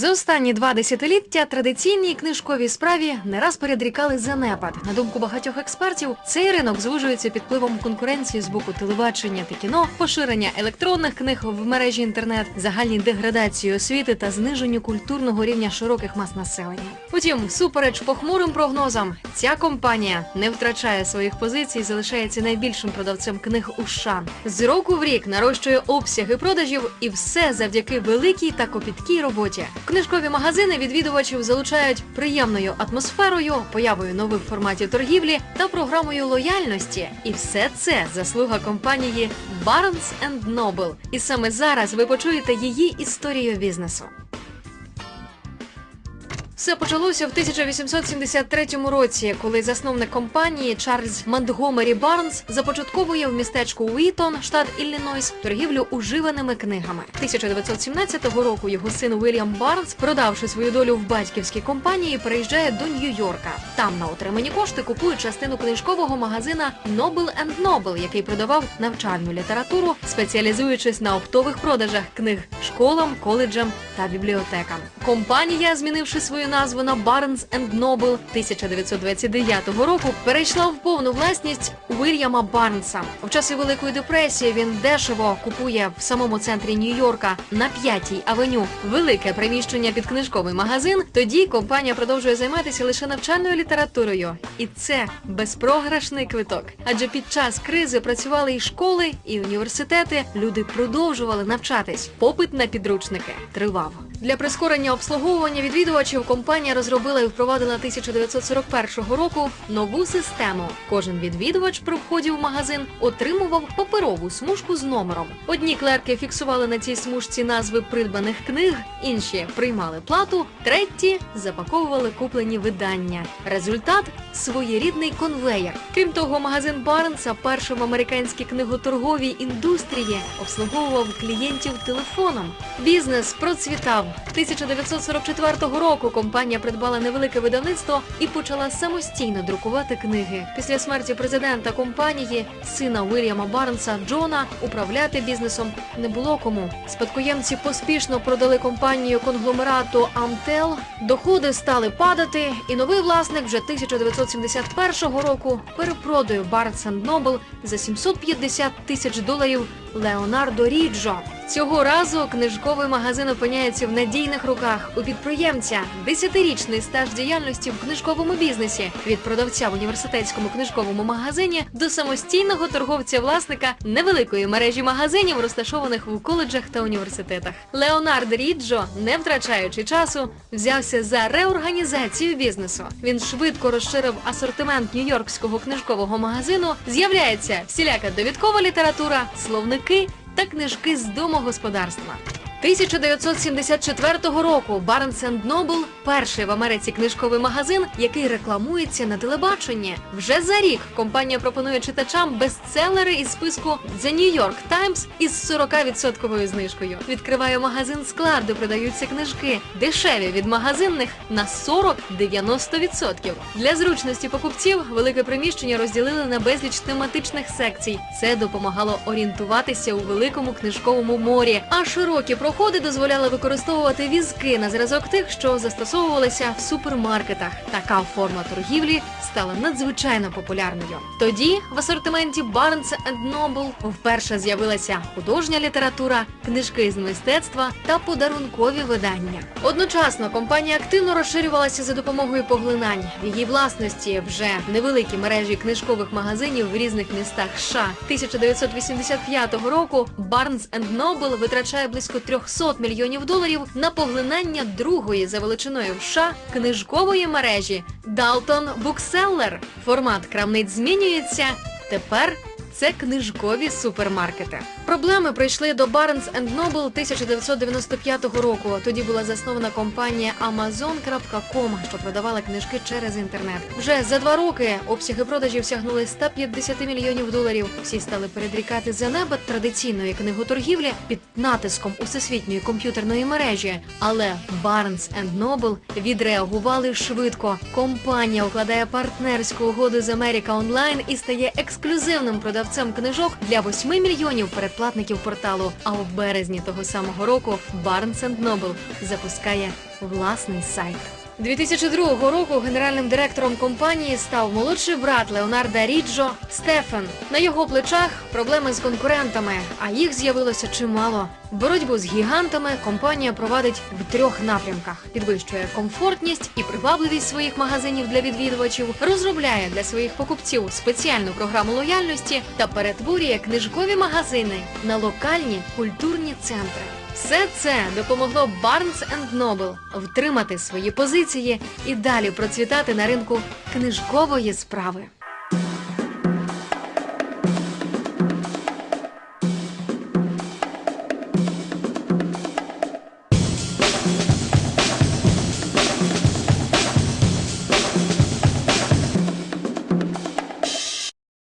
За останні два десятиліття традиційній книжковій справі не раз передрікали занепад. На думку багатьох експертів, цей ринок звужується під впливом конкуренції з боку телебачення та кіно, поширення електронних книг в мережі інтернет, загальній деградації освіти та зниженню культурного рівня широких мас населення. Утім, всупереч похмурим прогнозам, ця компанія не втрачає своїх позицій, залишається найбільшим продавцем книг у США. З року в рік нарощує обсяги продажів, і все завдяки великій та копіткій роботі. Книжкові магазини відвідувачів залучають приємною атмосферою, появою нових форматів торгівлі та програмою лояльності. І все це заслуга компанії Barnes Noble. І саме зараз ви почуєте її історію бізнесу. Все почалося в 1873 році, коли засновник компанії Чарльз Монтгомері Барнс започатковує в містечку Уітон, штат Іллінойс, торгівлю уживаними книгами. 1917 року його син Уільям Барнс, продавши свою долю в батьківській компанії, переїжджає до Нью-Йорка. Там на отримані кошти купує частину книжкового магазина Noble Noble, який продавав навчальну літературу, спеціалізуючись на оптових продажах книг школам, коледжам та бібліотекам. Компанія, змінивши свою назву на Barnes Noble 1929 року, перейшла в повну власність Уільяма Барнса. В часи Великої депресії він дешево купує в самому центрі Нью-Йорка на п'ятій авеню велике приміщення під книжковий магазин. Тоді компанія продовжує займатися лише навчальною літературою, і це безпрограшний квиток. Адже під час кризи працювали і школи, і університети. Люди продовжували навчатись. Попит на підручники тривав. Для прискорення обслуговування відвідувачів компанія розробила і впровадила 1941 року нову систему. Кожен відвідувач при вході в магазин отримував паперову смужку з номером. Одні клерки фіксували на цій смужці назви придбаних книг, інші приймали плату, треті запаковували куплені видання. Результат своєрідний конвеєр. Крім того, магазин Барнса першим в американській книготорговій індустрії обслуговував клієнтів телефоном. Бізнес процвітав. 1944 року компанія придбала невелике видавництво і почала самостійно друкувати книги. Після смерті президента компанії, сина Уільяма Барнса Джона, управляти бізнесом не було кому. Спадкоємці поспішно продали компанію конгломерату Amtel, доходи стали падати, і новий власник вже 1971 року перепродає Barnes Noble за 750 тисяч доларів Леонардо Ріджо. Цього разу книжковий магазин опиняється в надійних руках у підприємця. Десятирічний стаж діяльності в книжковому бізнесі від продавця в університетському книжковому магазині до самостійного торговця-власника невеликої мережі магазинів, розташованих в коледжах та університетах. Леонард Ріджо, не втрачаючи часу, взявся за реорганізацію бізнесу. Він швидко розширив асортимент нью-йоркського книжкового магазину. З'являється всіляка довідкова література, словники та книжки з домогосподарства. 1974 року Barnes Noble – перший в Америці книжковий магазин, який рекламується на телебаченні. Вже за рік компанія пропонує читачам бестселери із списку The New York Times із 40% знижкою. Відкриває магазин склад, де продаються книжки, дешеві від магазинних на 40-90%. Для зручності покупців велике приміщення розділили на безліч тематичних секцій. Це допомагало орієнтуватися у великому книжковому морі, а широкі проходи дозволяли використовувати візки на зразок тих, що застосовувалися в супермаркетах. Така форма торгівлі стала надзвичайно популярною. Тоді в асортименті Barnes Noble вперше з'явилася художня література, книжки з мистецтва та подарункові видання. Одночасно компанія активно розширювалася за допомогою поглинань. В її власності вже невеликі мережі книжкових магазинів в різних містах США. 1985 року Barnes Noble витрачає близько 300 мільйонів доларів на поглинання другої за величиною в США книжкової мережі Dalton Bookseller. Формат крамниць змінюється. Тепер це книжкові супермаркети. Проблеми прийшли до Barnes Noble 1995 року. Тоді була заснована компанія Amazon.com, що продавала книжки через інтернет. Вже за два роки обсяги продажів сягнули 150 мільйонів доларів. Всі стали передрікати занепад традиційної книготоргівлі під натиском усесвітньої комп'ютерної мережі. Але Barnes Noble відреагували швидко. Компанія укладає партнерську угоду з Америка Онлайн і стає ексклюзивним продавцем книжок для 8 мільйонів передплатників безплатників порталу. А у березні того самого року Barnes Noble запускає власний сайт. 2002 року генеральним директором компанії став молодший брат Леонарда Ріджо Стефан. На його плечах проблеми з конкурентами, а їх з'явилося чимало. Боротьбу з гігантами компанія провадить в трьох напрямках: підвищує комфортність і привабливість своїх магазинів для відвідувачів, розробляє для своїх покупців спеціальну програму лояльності та перетворює книжкові магазини на локальні культурні центри. Все це допомогло Barnes Noble втримати свої позиції і далі процвітати на ринку книжкової справи.